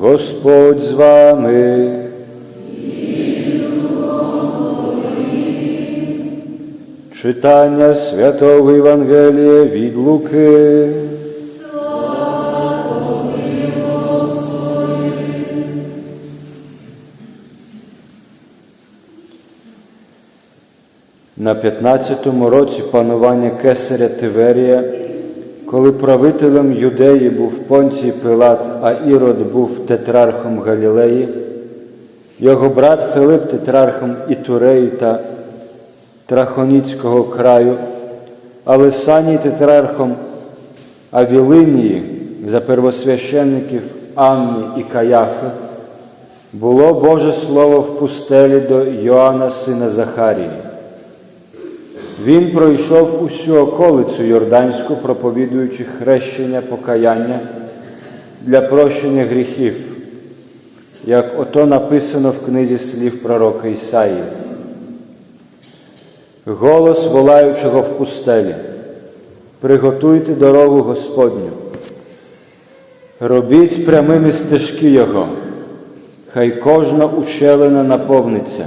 Господь з вами. Читання Святого Євангелія від Луки. На 15-му році панування Кесаря Тиверія, коли правителем Юдеї був Понцій Пилат, а Ірод був тетрархом Галілеї, його брат Филип тетрархом Ітуреї та Трахоніцького краю, а Лисаній тетрархом Авілинії за первосвященників Анни і Каяфи, було Боже Слово в пустелі до Йоанна, сина Захарії. Він пройшов усю околицю Йорданську, проповідуючи хрещення покаяння для прощення гріхів, як ото написано в книзі слів пророка Ісаї. Голос волаючого в пустелі. Приготуйте дорогу Господню. Робіть прямими стежки Його, хай кожна ущелина наповниться.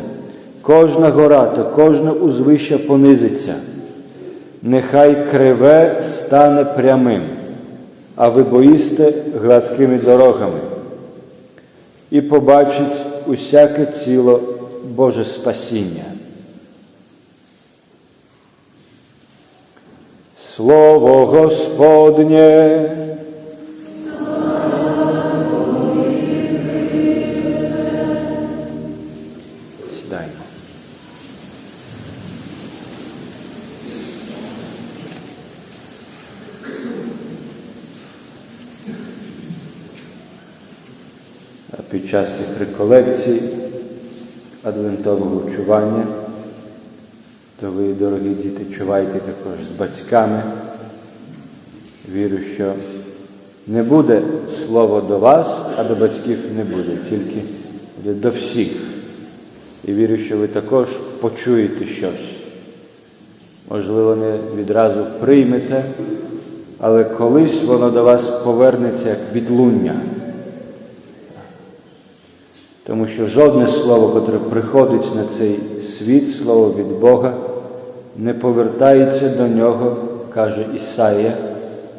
Кожна гора та кожне узвище понизиться, нехай криве стане прямим, а ви боїсте гладкими дорогами, і побачить усяке ціло Боже спасіння. Слово Господнє. А під час тих реколекцій адвентового чування, то ви, дорогі діти, чувайте також з батьками. Вірю, що не буде слово до вас, а до батьків не буде, тільки до всіх. І вірю, що ви також почуєте щось. Можливо, не відразу приймете, але колись воно до вас повернеться як відлуння. Тому що жодне слово, котре приходить на цей світ, слово від Бога, не повертається до нього, каже Ісаїя,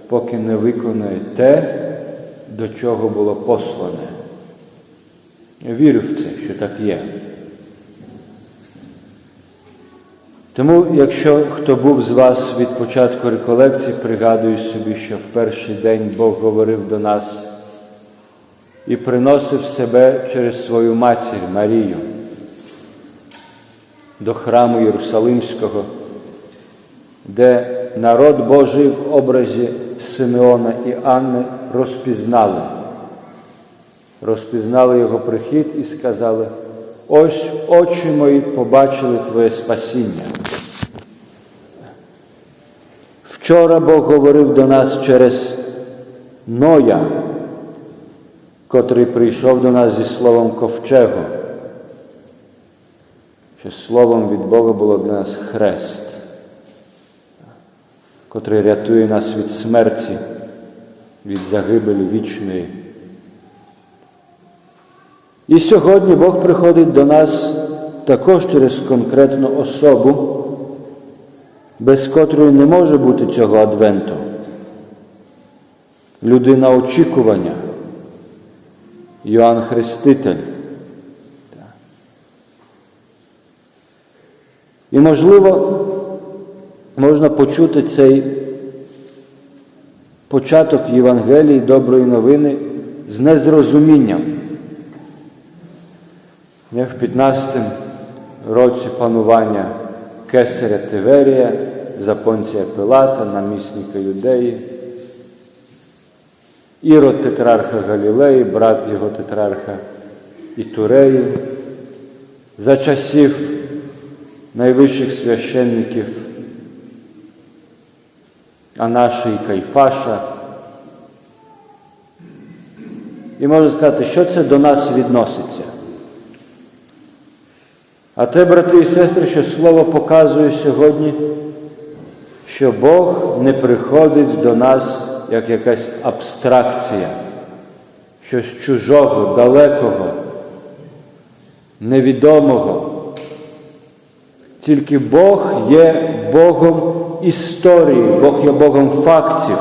поки не виконує те, до чого було послане. Я вірю в це, що так є. Тому, якщо хто був з вас від початку реколекції, пригадую собі, що в перший день Бог говорив до нас і приносив себе через свою матір Марію до храму Єрусалимського, де народ Божий в образі Симеона і Анни розпізнали. Розпізнали його прихід і сказали, ось очі мої побачили Твоє спасіння. Вчора Бог говорив до нас через Ноя, котрий прийшов до нас зі словом ковчегу, що словом від Бога було для нас хрест, котрий рятує нас від смерті, від загибелі вічної. І сьогодні Бог приходить до нас також через конкретну особу, без котрої не може бути цього адвенту. Людина очікування. Йоанн Хреститель. І, можливо, можна почути цей початок Євангелії доброї новини з незрозумінням. Як в 15 році панування Кесаря Тиверія, Запонція Пилата, намісника Юдеї, Ірод тетрарха Галілеї, брат його тетрарха Ітуреї, за часів найвищих священників Анаші і Кайфаша. І можу сказати, що це до нас відноситься. А те, брати і сестри, що Слово показує сьогодні, що Бог не приходить до нас як якась абстракція, щось чужого, далекого, невідомого. Тільки Бог є Богом історії, Бог є Богом фактів.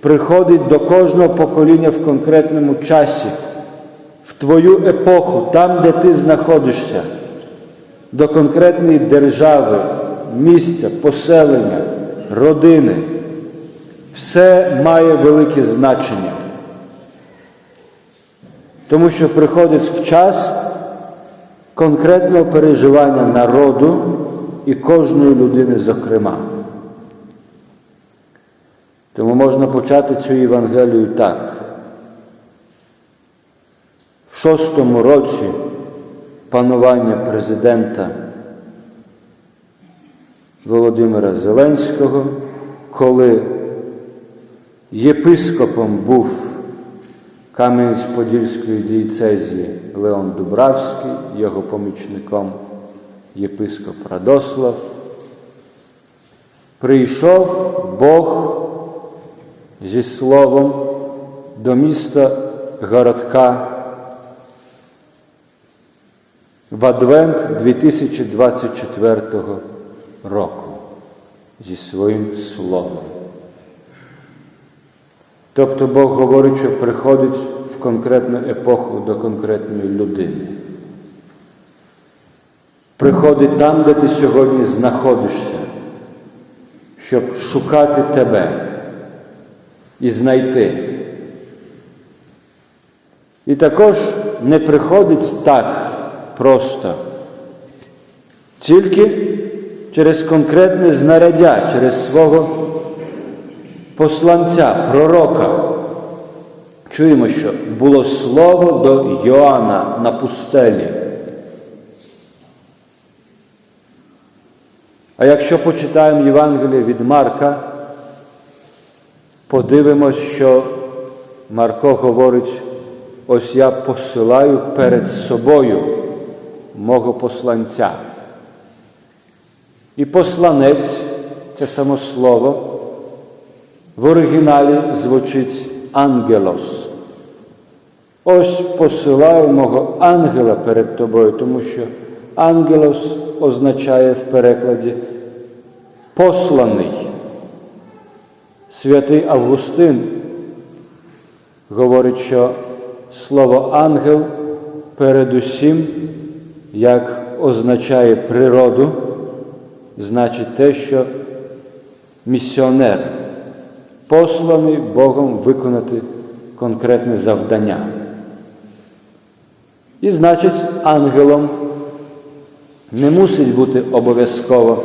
Приходить до кожного покоління в конкретному часі, в твою епоху, там, де ти знаходишся, до конкретної держави, місця, поселення, родини. Все має велике значення. Тому що приходить в час конкретного переживання народу і кожної людини, зокрема. Тому можна почати цю Євангелію так. В шостому році панування президента Володимира Зеленського, коли єпископом був Кам'янець-Подільської дієцезії Леон Дубравський, його помічником єпископ Радослав, прийшов Бог зі словом до міста городка в Адвент 2024 року зі своїм словом. Тобто Бог говорить, що приходить в конкретну епоху до конкретної людини. Приходить там, де ти сьогодні знаходишся, щоб шукати тебе і знайти. І також не приходить так просто, тільки через конкретне знаряддя, через свого посланця, пророка. Чуємо, що було слово до Йоанна на пустелі. А якщо почитаємо Євангеліє від Марка, подивимось, що Марко говорить, ось я посилаю перед собою мого посланця. І посланець це само слово в оригіналі звучить ангелос. Ось посилаю мого ангела перед тобою, тому що ангелос означає в перекладі посланий. Святий Августин говорить, що слово ангел передусім, як означає природу, значить те, що місіонер, посланий Богом виконати конкретне завдання. І значить, ангелом не мусить бути обов'язково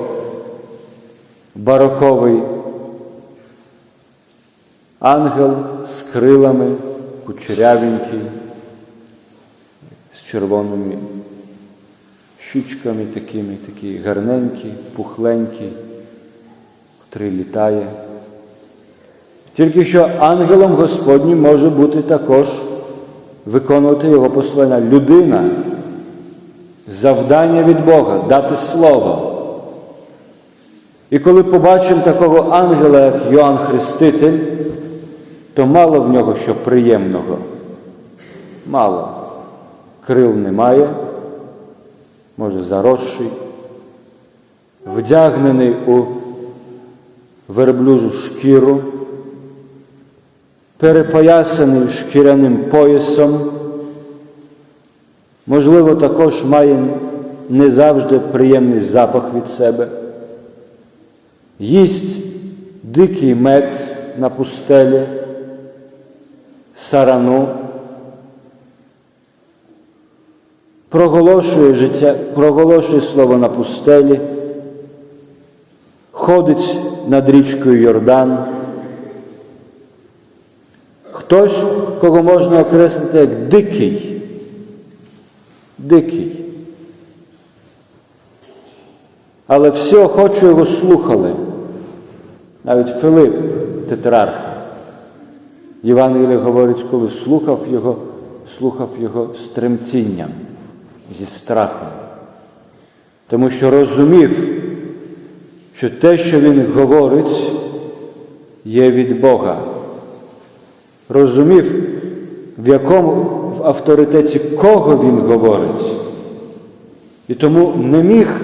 бароковий ангел з крилами, кучерявенький, з червоними щічками такими, такі гарненькі, пухленькі, котрий літає. Тільки що ангелом Господнім може бути також виконувати його послання людина, завдання від Бога, дати слово. І коли побачимо такого ангела, як Йоанн Хреститель, то мало в нього що приємного. Мало. Крил немає, може заросший, вдягнений у верблюжу шкіру, перепоясаний шкіряним поясом, можливо, також має не завжди приємний запах від себе, їсть дикий мед на пустелі, сарану, проголошує життя, проголошує слово на пустелі, ходить над річкою Йордан. Хтось, кого можна окреслити як дикий, дикий. Але всі охоче його слухали. Навіть Филип, тетрарх. Євангеліє говорить, коли слухав його, слухав його з тремтінням, зі страхом. Тому що розумів, що те, що він говорить, є від Бога. розумів, в якому в авторитеті кого він говорить. І тому не міг,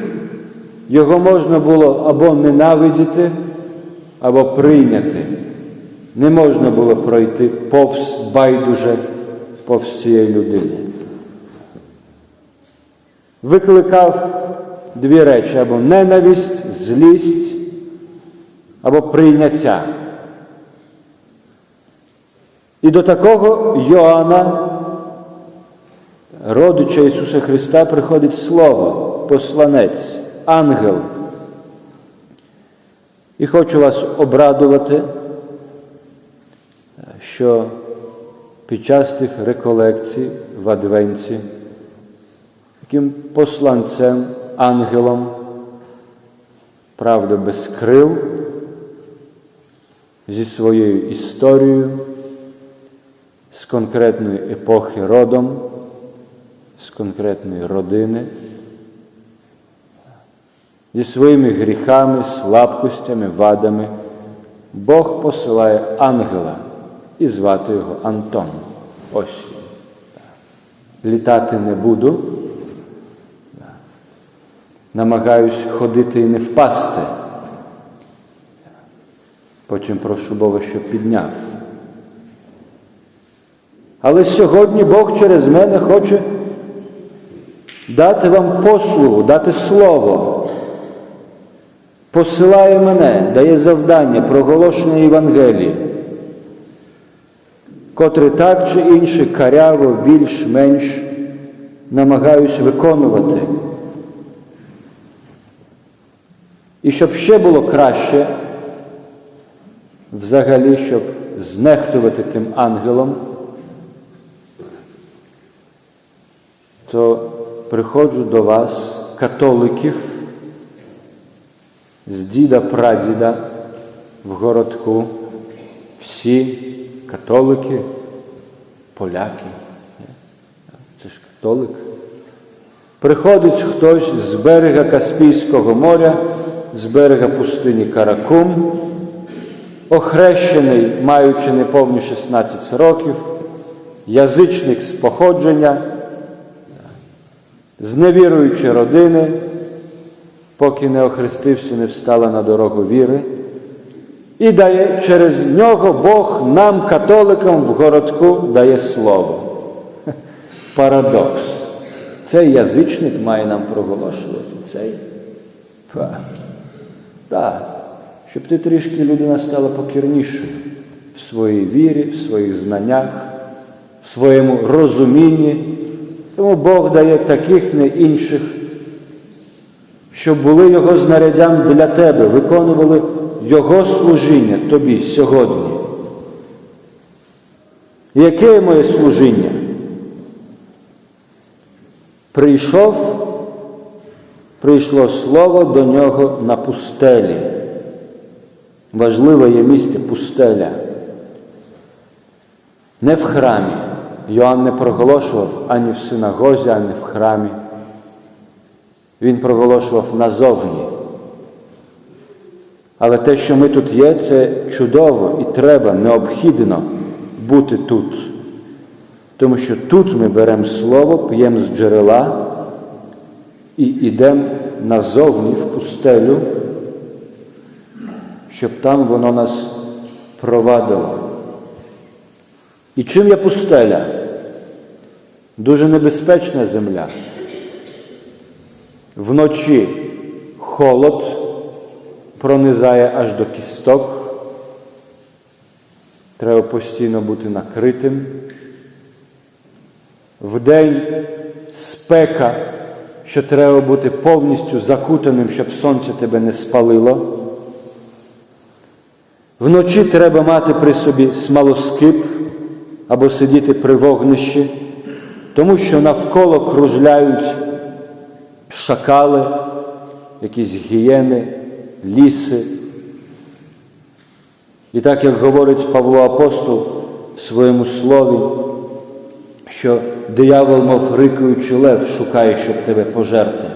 його можна було або ненавидіти, або прийняти. Не можна було пройти повз байдуже повз цієї людини. Викликав дві речі або ненависть, злість, або прийняття. І до такого Йоанна, родича Ісуса Христа, приходить Слово, посланець, ангел. І хочу вас обрадувати, що під час тих реколекцій в Адвенті таким посланцем, ангелом, правда, без крил, зі своєю історією, з конкретної епохи родом, з конкретної родини, зі своїми гріхами, слабкостями, вадами, Бог посилає ангела і звати його Антон. Ось. Літати не буду. Намагаюсь ходити і не впасти. Потім прошу Бога, щоб підняв. Але сьогодні Бог через мене хоче дати вам послугу, дати слово. Посилає мене, дає завдання проголошення Євангелії, котре так чи інше каряво, більш-менш намагаюсь виконувати. І щоб ще було краще, взагалі, щоб знехтувати тим ангелом, то приходжу до вас, католиків, з діда прадіда в городку, всі католики, поляки. Це ж католик. Приходить хтось з берега Каспійського моря, з берега пустині Каракум, охрещений, маючи неповні 16 років, язичник з походження, з невіруючої родини, поки не охрестився, не встала на дорогу віри, і дає через нього Бог нам, католикам, в городку дає слово. Парадокс. Цей язичник має нам проголошувати цей. Так, щоб ти трішки людина стала покірнішою в своїй вірі, в своїх знаннях, в своєму розумінні. Тому Бог дає таких не інших, щоб були Його знаряддям для тебе, виконували Його служіння тобі сьогодні. Яке моє служіння? Прийшов, прийшло слово до нього на пустелі. Важливе є місце пустеля. Не в храмі. Йоанн не проголошував ані в синагозі, ані в храмі. Він проголошував назовні. Але те, що ми тут є, це чудово і треба, необхідно бути тут. Тому що тут ми беремо слово, п'ємо з джерела і йдемо назовні в пустелю, щоб там воно нас провадило. І чим є пустеля? Дуже небезпечна земля. Вночі холод пронизає аж до кісток. Треба постійно бути накритим. Вдень спека, що треба бути повністю закутаним, щоб сонце тебе не спалило. Вночі треба мати при собі смолоскип або сидіти при вогнищі, тому що навколо кружляють шакали, якісь гієни, ліси. І так як говорить Павло Апостол в своєму слові, що диявол, мов рикаючи лев, шукає, щоб тебе пожерти.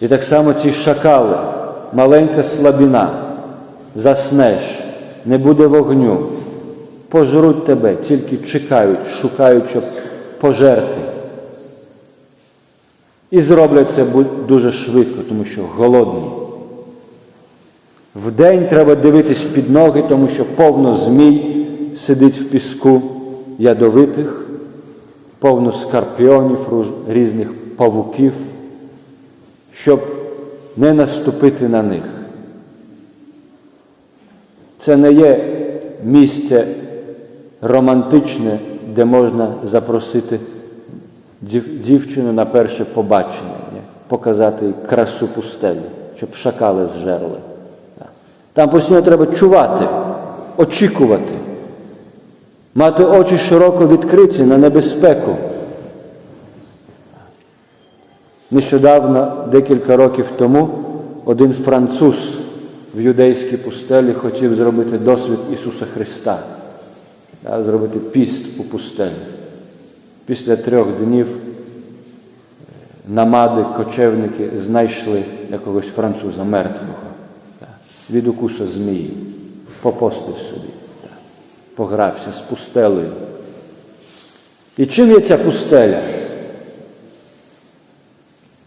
І так само ці шакали, маленька слабіна, заснеш, не буде вогню, пожруть тебе, тільки чекають, шукають, щоб пожерти. І зроблять це дуже швидко, тому що голодні. Вдень треба дивитись під ноги, тому що повно змій сидить в піску ядовитих, повно скорпіонів, різних павуків, щоб не наступити на них. Це не є місце романтичне, де можна запросити дів- дівчину на перше побачення, показати їй красу пустелі, щоб шакали зжерли. Там постійно треба чувати, очікувати, мати очі широко відкриті на небезпеку. Нещодавно, декілька років тому, один француз в юдейській пустелі хотів зробити досвід Ісуса Христа, зробити піст у пустелі. Після трьох днів намади, кочевники знайшли якогось француза мертвого від укусу змії, попостив собі, погрався з пустелею. І чим є ця пустеля?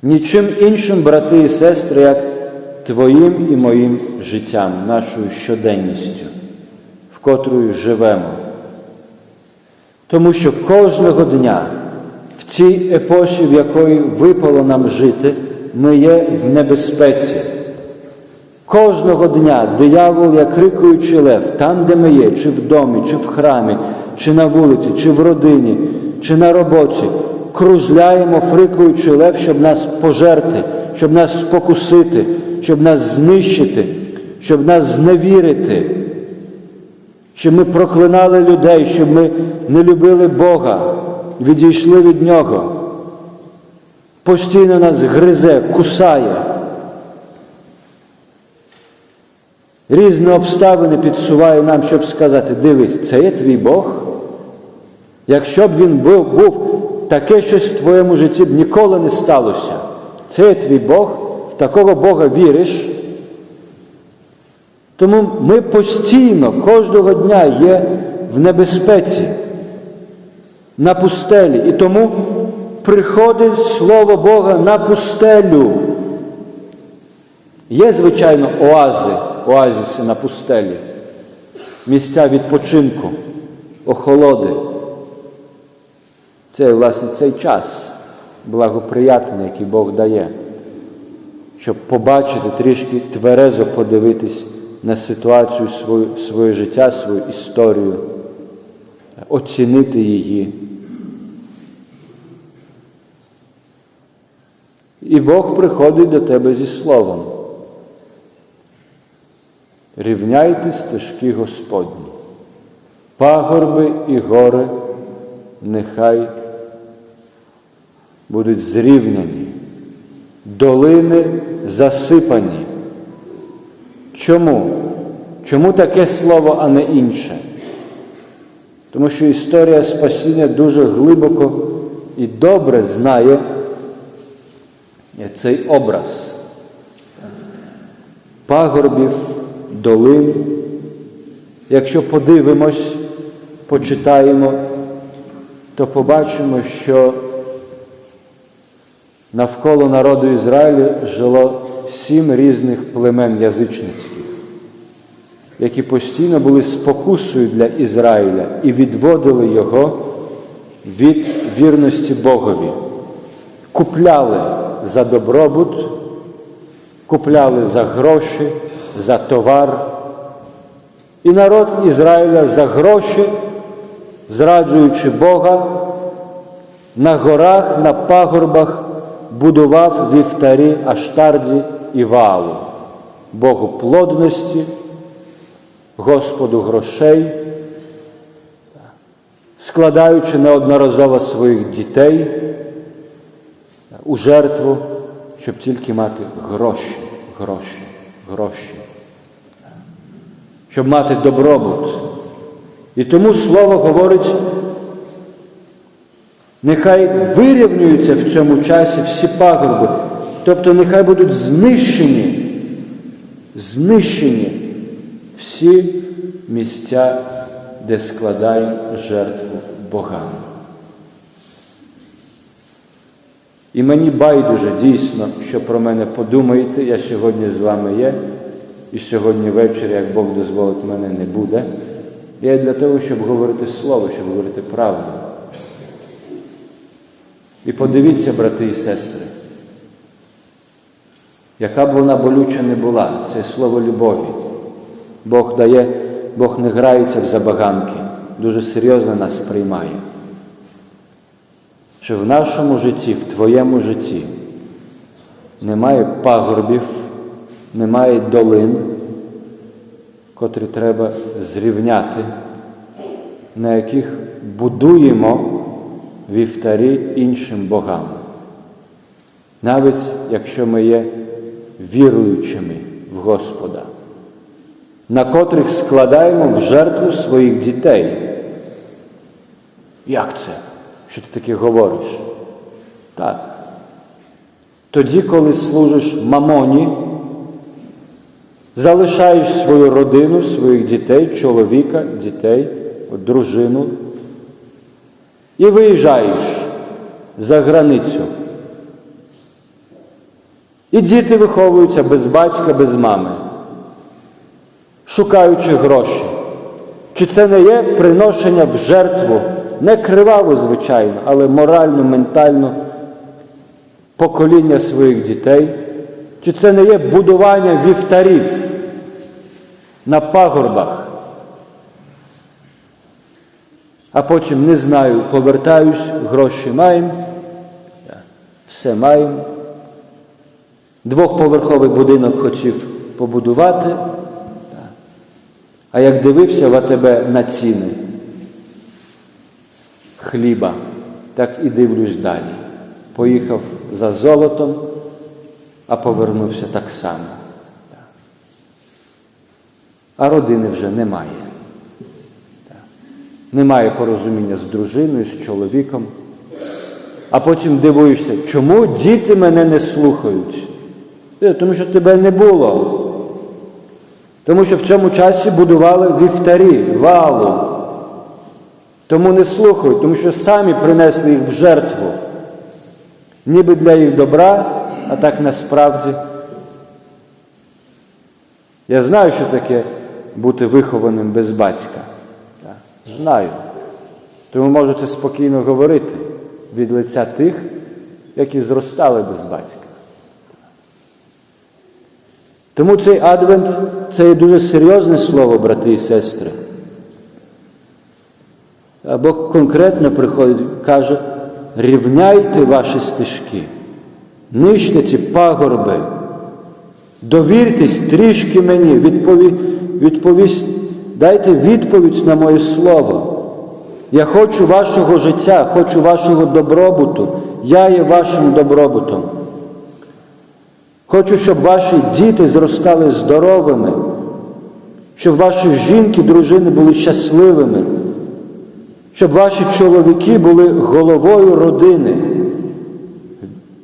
Нічим іншим, брати і сестри, як твоїм і моїм життям, нашою щоденністю, в котрою живемо. Тому що кожного дня в цій епосі, в якої випало нам жити, ми є в небезпеці. Кожного дня диявол, як крикуючий лев, там, де ми є, чи в домі, чи в храмі, чи на вулиці, чи в родині, чи на роботі, кружляємо, фрикуючи лев, щоб нас пожерти, щоб нас спокусити, щоб нас знищити, щоб нас зневірити, щоб ми проклинали людей, щоб ми не любили Бога, відійшли від Нього. Постійно нас гризе, кусає. Різні обставини підсуває нам, щоб сказати, дивись, це є твій Бог. Якщо б він був, був таке щось в твоєму житті б ніколи не сталося. Це є твій Бог, в такого Бога віриш. Тому ми постійно, кожного дня є в небезпеці, на пустелі. І тому приходить Слово Бога на пустелю. Є, звичайно, оази, оазіси на пустелі, місця відпочинку, охолоди. Це, власне, цей час благоприятний, який Бог дає, щоб побачити, трішки тверезо подивитись на ситуацію свою, своє життя, свою історію, оцінити її. І Бог приходить до тебе зі словом. Рівняйте стежки Господні, пагорби і гори нехай будуть зрівняні, долини засипані. Чому? Чому таке слово, а не інше? Тому що історія спасіння дуже глибоко і добре знає цей образ пагорбів, долин. Якщо подивимось, почитаємо, то побачимо, що навколо народу Ізраїлю жило сім різних племен язичницьких, які постійно були спокусою для Ізраїля і відводили його від вірності Богові, купляли за добробут, купляли за гроші, за товар. І народ Ізраїля за гроші, зраджуючи Бога, на горах, на пагорбах будував вівтарі Аштарді і Ваалу, Богу плодності, Господу грошей, складаючи неодноразово своїх дітей у жертву, щоб тільки мати гроші, гроші, гроші, щоб мати добробут. І тому слово говорить, нехай вирівнюються в цьому часі всі пагорби, тобто нехай будуть знищені, знищені всі місця де складаємо жертву богам. І мені байдуже дійсно, що про мене подумаєте, я сьогодні з вами є, і сьогодні ввечері, як Бог дозволить, мене не буде. Я для того, щоб говорити слово, щоб говорити правду. І подивіться, брати і сестри, яка б вона болюча не була, це слово любові. Бог дає, Бог не грається в забаганки, дуже серйозно нас приймає. Що в нашому житті, в твоєму житті немає пагорбів, немає долин, котрі треба зрівняти, на яких будуємо вівтарі іншим богам. Навіть якщо ми є віруючими в Господа, на котрих складаємо в жертву своїх дітей. Як це? Що ти таке говориш? Так. Тоді, коли служиш мамоні, залишаєш свою родину, своїх дітей, чоловіка, дітей, дружину і виїжджаєш за границю. І діти виховуються без батька, без мами, шукаючи гроші. Чи це не є приношення в жертву, не криваво, звичайно, але морально, ментально покоління своїх дітей? Чи це не є будування вівтарів на пагорбах? А потім не знаю, повертаюсь, гроші маємо, все маємо. Двохповерховий будинок хотів побудувати, а як дивився в АТБ на ціни хліба, так і дивлюсь далі. Поїхав за золотом, а повернувся так само. А родини вже немає. Немає порозуміння з дружиною, з чоловіком. А потім дивуєшся, чому діти мене не слухають? Е, Тому що тебе не було. Тому що в цьому часі будували вівтарі, валу. Тому не слухають, тому що самі принесли їх в жертву. Ніби для їх добра, а так насправді. Я знаю, що таке бути вихованим без батька. Знаю. Тому можу це спокійно говорити від лиця тих, які зростали без батька. Тому цей адвент це є дуже серйозне слово, брати і сестри. Бог конкретно приходить каже, рівняйте ваші стежки, нижте ці пагорби, довіртесь трішки мені, відпові, відповість, дайте відповідь на моє слово. Я хочу вашого життя, хочу вашого добробуту, я є вашим добробутом. Хочу, щоб ваші діти зростали здоровими, щоб ваші жінки, дружини були щасливими, щоб ваші чоловіки були головою родини,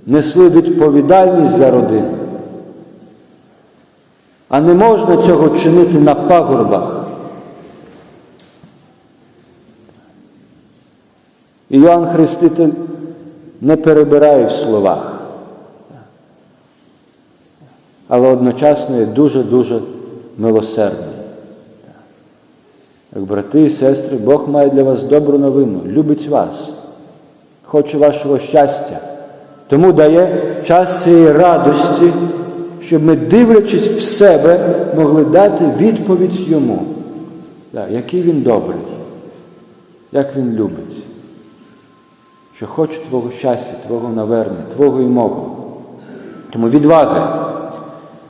несли відповідальність за родину. А не можна цього чинити на пагорбах. І Йоанн Хреститель не перебирає в словах але одночасно є дуже-дуже милосердний. Як брати і сестри, Бог має для вас добру новину, любить вас, хоче вашого щастя, тому дає час цієї радості, щоб ми, дивлячись в себе, могли дати відповідь йому, який він добрий, як він любить, що хоче Твого щастя, Твого навернення, Твого і мого. Тому відвага.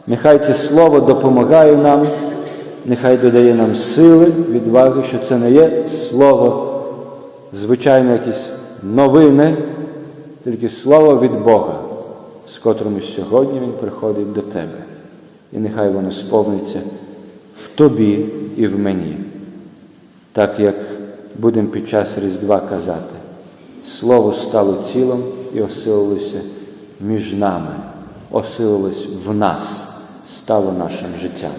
Нехай це слово допомагає нам, нехай додає нам сили, відваги, що це не є слово, звичайно, якісь новини, тільки слово від Бога, з котрим сьогодні Він приходить до тебе. І нехай воно сповниться в тобі і в мені, так як будемо під час Різдва казати, Слово стало тілом і осилилося між нами, осилилось в нас стало нашим життям.